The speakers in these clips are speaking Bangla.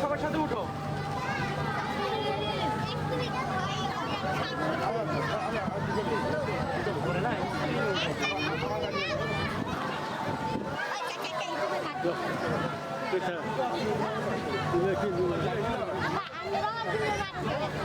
সবার সাথে উঠো Bitte. Bitte. Bitte. Bitte. Bitte.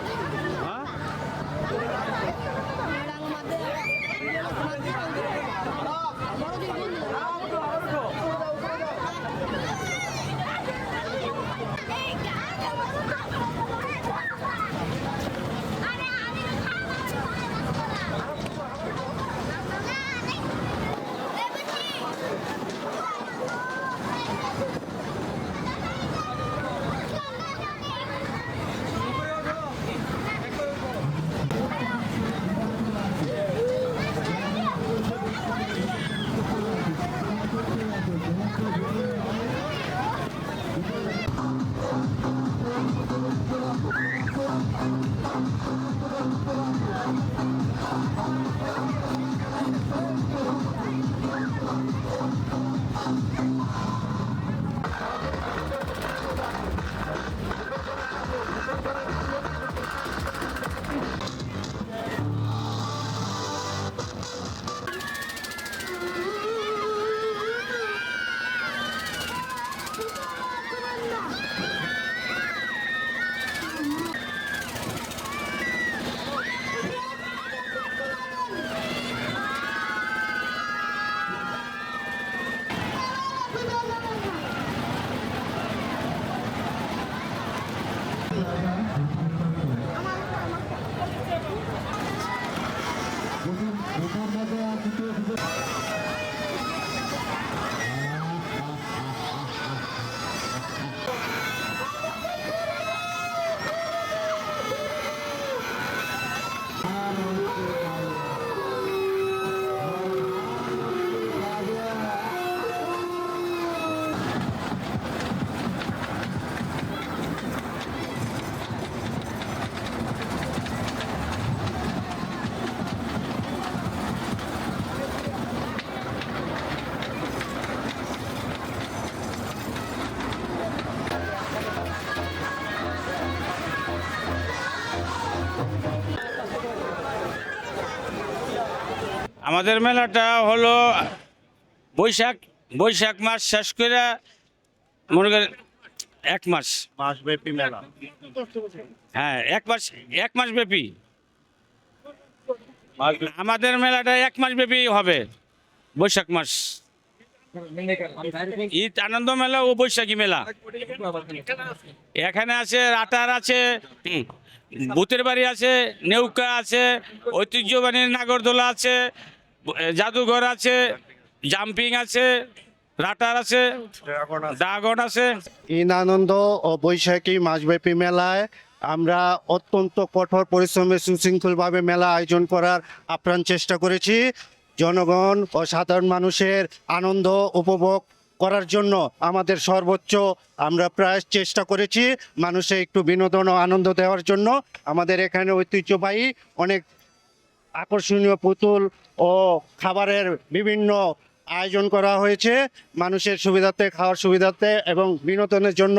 আমাদের মেলাটা হলো বৈশাখ বৈশাখ মাস শেষ করে মনে করেন এক মাস। মাসব্যাপী মেলা। হ্যাঁ এক মাস এক মাস ব্যাপী আমাদের মেলাটা এক মাস ব্যাপী হবে বৈশাখ মাস। ঈদ আনন্দ মেলা ও বৈশাখী মেলা। এখানে আছে রাটার আছে ভূতের বাড়ি আছে নেউকা আছে ঐতিহ্যবাহী নাগরদোলা আছে জাদুঘর আছে, জাম্পিং আছে, রাটার আছে, ড্রাগন আছে। ঈদ আনন্দ ও বৈশাখী মাসব্যাপী মেলায় আমরা অত্যন্ত কঠোর পরিশ্রমে সুশৃঙ্খলভাবে মেলা আয়োজন করার আপ্রাণ চেষ্টা করেছি। জনগণ ও সাধারণ মানুষের আনন্দ উপভোগ করার জন্য আমাদের সর্বোচ্চ আমরা প্রায় চেষ্টা করেছি মানুষে একটু বিনোদন ও আনন্দ দেওয়ার জন্য। আমাদের এখানে ঐতিহ্যবাহী অনেক আকর্ষণীয় পুতুল ও খাবারের বিভিন্ন আয়োজন করা হয়েছে। মানুষের সুবিধার্থে, খাওয়ার সুবিধার্থে এবং বিনোদনের জন্য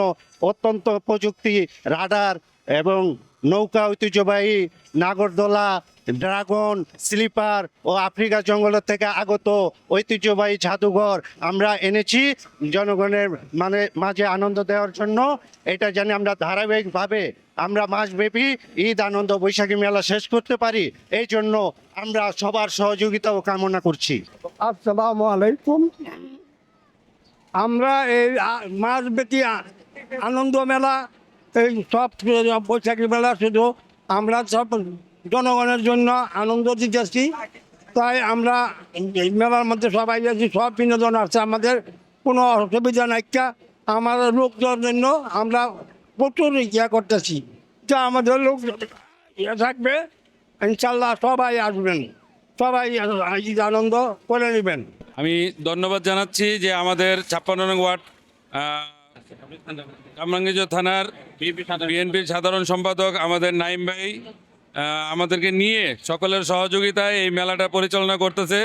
অত্যন্ত প্রযুক্তি, রাডার এবং নৌকা ঐতিহ্যবাহী নাগরদোলা ড্রাগন, স্লিপার ও আফ্রিকা জঙ্গলের থেকে আগত ঐতিহ্যবাহী জাদুঘর আমরা এনেছি জনগণের মানে মাঝে আনন্দ দেওয়ার জন্য। এটা জানি আমরা ধারাবাহিকভাবে আমরা মাসব্যাপী ঈদ, আনন্দ, বৈশাখী মেলা শেষ করতে পারি। এই জন্য আমরা সবার সহযোগিতাও কামনা করছি। আসসালামু আলাইকুম। আমরা এই মাসব্যাপী আনন্দ মেলা, এই সব বৈশাখী মেলা শুধু আমরা সব জনগণের জন্য আনন্দ দিতেছি। তাই আমরা এই মেলার মধ্যে সবাই আছি সব বিনোদন আছে আমাদের। কোনো অসুবিধা নাইকা আমাদের লোকজনের জন্য আমরা প্রচুর ইয়া করতেছি। যা আমাদের লোক ইয়ে থাকবে ইনশাল্লাহ সবাই আসবেন। সবাই আনন্দ করে নেবেন। আমি ধন্যবাদ জানাচ্ছি যে আমাদের ছাপ্পান্ন নং ওয়ার্ড কামরাঙ্গীজ থানার বিএনপির সাধারণ সম্পাদক আমাদের নাইম ভাই আমাদেরকে নিয়ে সকলের সহযোগিতায় এই মেলাটা পরিচালনা করতেছে।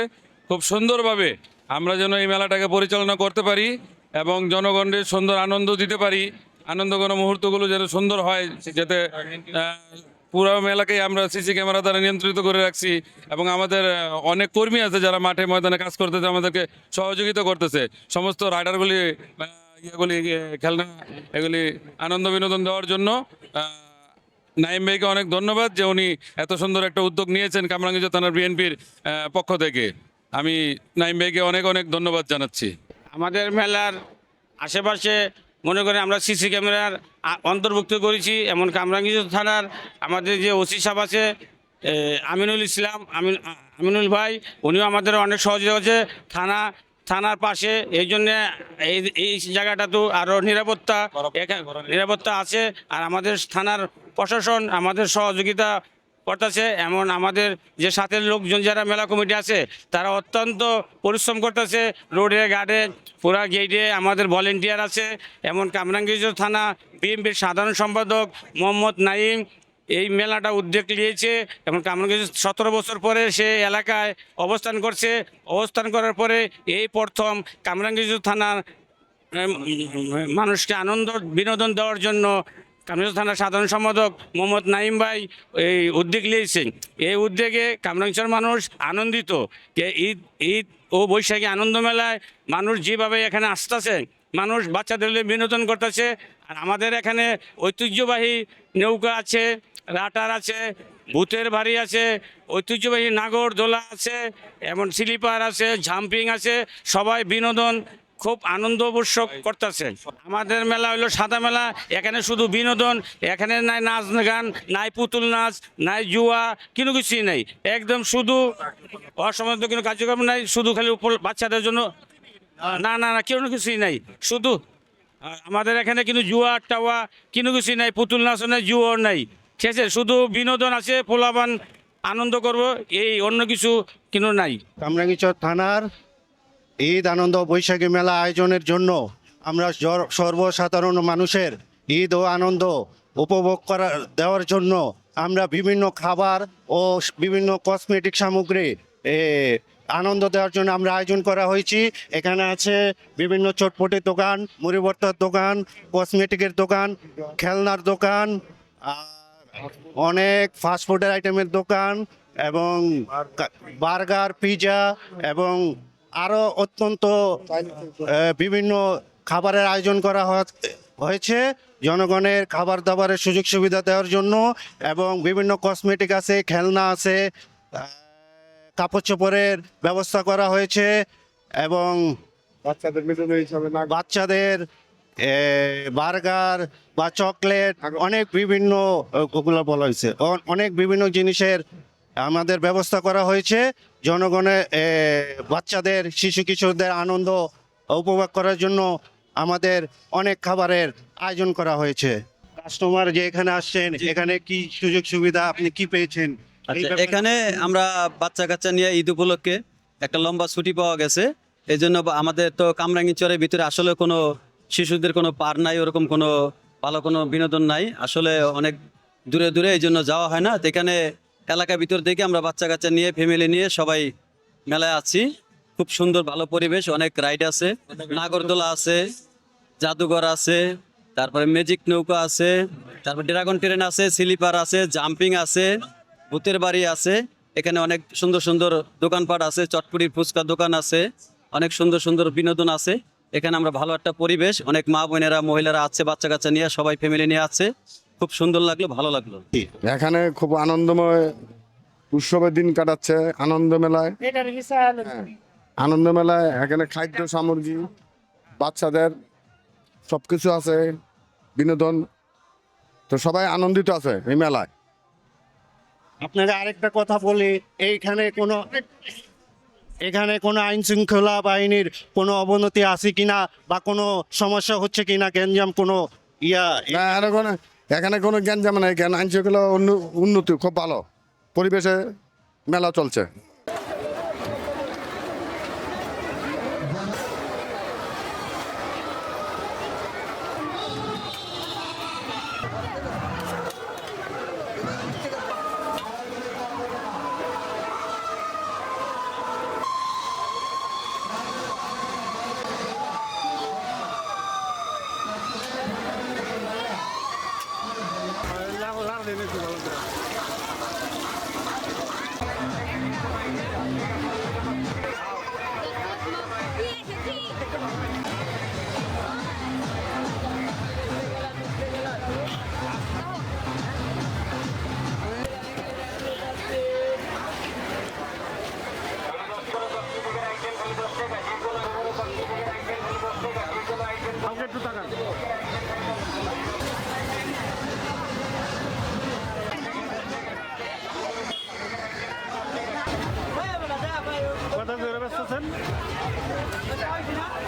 খুব সুন্দরভাবে আমরা যেন এই মেলাটাকে পরিচালনা করতে পারি এবং জনগণের সুন্দর আনন্দ দিতে পারি। আনন্দঘন মুহূর্তগুলো যেন সুন্দর হয় যাতে পুরো মেলাকেই আমরা সিসি ক্যামেরা দ্বারা নিয়ন্ত্রিত করে রাখছি এবং আমাদের অনেক কর্মী আছে যারা মাঠে ময়দানে কাজ করতেছে আমাদেরকে সহযোগিতা করতেছে। সমস্ত রাইডারগুলি ইয়েগুলি ইয়ে, খেলনা এগুলি আনন্দ বিনোদন দেওয়ার জন্য নাইম ভাইকে অনেক ধন্যবাদ যে উনি এত সুন্দর একটা উদ্যোগ নিয়েছেন কামরাঙ্গীজ থানার বিএনপির পক্ষ থেকে। আমি নাইম ভাইকে অনেক অনেক ধন্যবাদ জানাচ্ছি। আমাদের মেলার আশেপাশে মনে করেন আমরা সিসি ক্যামেরার অন্তর্ভুক্ত করেছি, এমন কামরাঙ্গীজ থানার আমাদের যে ওসি সাহেব আছে আমিনুল ইসলাম, আমিন আমিনুল ভাই, উনিও আমাদের অনেক সহযোগিতা আছে থানা, থানার পাশে। এই জন্য এই জায়গাটা তো আরও নিরাপত্তা নিরাপত্তা আছে। আর আমাদের থানার প্রশাসন আমাদের সহযোগিতা করতেছে। এমন আমাদের যে সাথের লোকজন যারা মেলা কমিটি আছে, তারা অত্যন্ত পরিশ্রম করতেছে। রোডে ঘাটে পুরা গেটে আমাদের ভলেন্টিয়ার আছে। এমন কামরাঙ্গীজ থানা বিএনপির সাধারণ সম্পাদক মোহাম্মদ নাইম এই মেলাটা উদ্যোগ নিয়েছে। এবং কামরাঙ্গীজ সতেরো বছর পরে সে এলাকায় অবস্থান করছে। অবস্থান করার পরে এই প্রথম কামরাঙ্গীজ থানার মানুষকে আনন্দ, বিনোদন দেওয়ার জন্য কামরাঙ্গীজ থানার সাধারণ সম্পাদক মোহাম্মদ নাইম ভাই এই উদ্যোগ নিয়েছেন। এই উদ্যোগে কামরাঙ্গীর মানুষ আনন্দিত যে ঈদ ঈদ ও বৈশাখী আনন্দ মেলায় মানুষ যেভাবে এখানে আসতেছে, মানুষ বাচ্চাদের বিনোদন করতেছে, আর আমাদের এখানে ঐতিহ্যবাহী নৌকা আছে, রাটার আছে ভূতের বাড়ি আছে, ঐতিহ্যবাহী নাগর দোলা আছে, এমন স্লিপার আছে, জাম্পিং আছে, সবাই বিনোদন খুব আনন্দ উৎসব করতেছে। আমাদের মেলা হলো সাদা মেলা, এখানে শুধু বিনোদন, এখানে নাই নাচ গান, নাই পুতুল নাচ, নাই জুয়া, কোনো কিছুই নাই। একদম শুধু অসমান্ত কোনো কার্যক্রম নাই, শুধু খালি উপর বাচ্চাদের জন্য না না না, কোনো কিছুই নাই। শুধু আমাদের এখানে কিন্তু জুয়া, টাওয়া, কোনো কিছুই নাই, পুতুল নাচও নাই, জুয়াও নাই। ঠিক আছে, শুধু বিনোদন আছে পোলাবান আনন্দ করব, এই অন্য কিছু কিন্তু নাই। কামরাঙ্গীচর থানার ঈদ, আনন্দ বৈশাখী মেলা আয়োজনের জন্য আমরা সর্বসাধারণ মানুষের ঈদ ও আনন্দ উপভোগ করা, দেওয়ার জন্য আমরা বিভিন্ন খাবার ও বিভিন্ন কসমেটিক সামগ্রী আনন্দ দেওয়ার জন্য আমরা আয়োজন করা হয়েছি। এখানে আছে বিভিন্ন চটপটির দোকান, মুড়ি ভর্তার দোকান, কসমেটিকের দোকান, খেলনার দোকান অনেক ফাস্টফুডের আইটেমের দোকান এবং বার্গার, পিজা এবং আরও অত্যন্ত বিভিন্ন খাবারের আয়োজন করা হয়- হয়েছে। জনগণের খাবার দাবারের সুযোগ সুবিধা দেওয়ার জন্য এবং বিভিন্ন কসমেটিক আছে খেলনা আছে কাপড় চোপড়ের ব্যবস্থা করা হয়েছে এবং বাচ্চাদের বাচ্চাদের বার্গার বা চকলেট অনেক বিভিন্ন ওগুলো বলা হয়েছে। অনেক বিভিন্ন জিনিসের আমাদের ব্যবস্থা করা হয়েছে। জনগণের বাচ্চাদের শিশু কিশোরদের আনন্দ উপভোগ করার জন্য আমাদের অনেক খাবারের আয়োজন করা হয়েছে। কাস্টমার যে এখানে আসছেন এখানে কি সুযোগ সুবিধা আপনি কি পেয়েছেন? আচ্ছা এখানে আমরা বাচ্চা কাচ্চা নিয়ে ঈদ উপলক্ষে একটা লম্বা ছুটি পাওয়া গেছে। এই জন্য আমাদের তো কামরাঙ্গি কামরাঙ্গিচরের ভিতরে আসলে কোনো শিশুদের কোনো পার নাই ওরকম কোনো ভালো কোনো বিনোদন নাই। আসলে অনেক দূরে দূরে এই জন্য যাওয়া হয় না। এখানে এলাকার ভিতর থেকে আমরা বাচ্চা কাচ্চা নিয়ে ফ্যামিলি নিয়ে সবাই মেলায় আছি। খুব সুন্দর, ভালো পরিবেশ, অনেক রাইড আছে। নাগরদোলা আছে, জাদুঘর আছে, তারপরে ম্যাজিক নৌকা আছে, তারপর ড্রাগন ট্রেন আছে স্লিপার আছে জাম্পিং আছে, ভূতের বাড়ি আছে। এখানে অনেক সুন্দর সুন্দর দোকানপাট আছে চটপুরির ফুচকা দোকান আছে, অনেক সুন্দর সুন্দর বিনোদন আছে। এখানে আমরা ভালো একটা পরিবেশ, অনেক মা বোনেরা মহিলারা আছে বাচ্চা কাচ্চা নিয়ে, সবাই ফ্যামিলি নিয়ে আছে। খুব সুন্দর লাগল ভালো লাগল। এখানে খুব আনন্দময় উৎসবের দিন কাটাচ্ছে আনন্দ মেলায়। হ্যাঁ, আনন্দ মেলায় এখানে খাদ্য সামগ্রী বাচ্চাদের সবকিছু আছে বিনোদন। তো সবাই আনন্দিত আছে এই মেলায়। আপনাকে আরেকটা কথা বলি এইখানে কোনো এখানে কোনো আইন শৃঙ্খলা বাহিনীর কোনো অবনতি আছে কিনা বা কোনো সমস্যা হচ্ছে কিনা গ্যাঞ্জাম কোনো ইয়া না এখানে কোনো জ্ঞান যেমন নাই জ্ঞান আইনশৃঙ্খলা উন্ন- উন্নতি খুব ভালো। পরিবেশে মেলা চলছে। Yeah.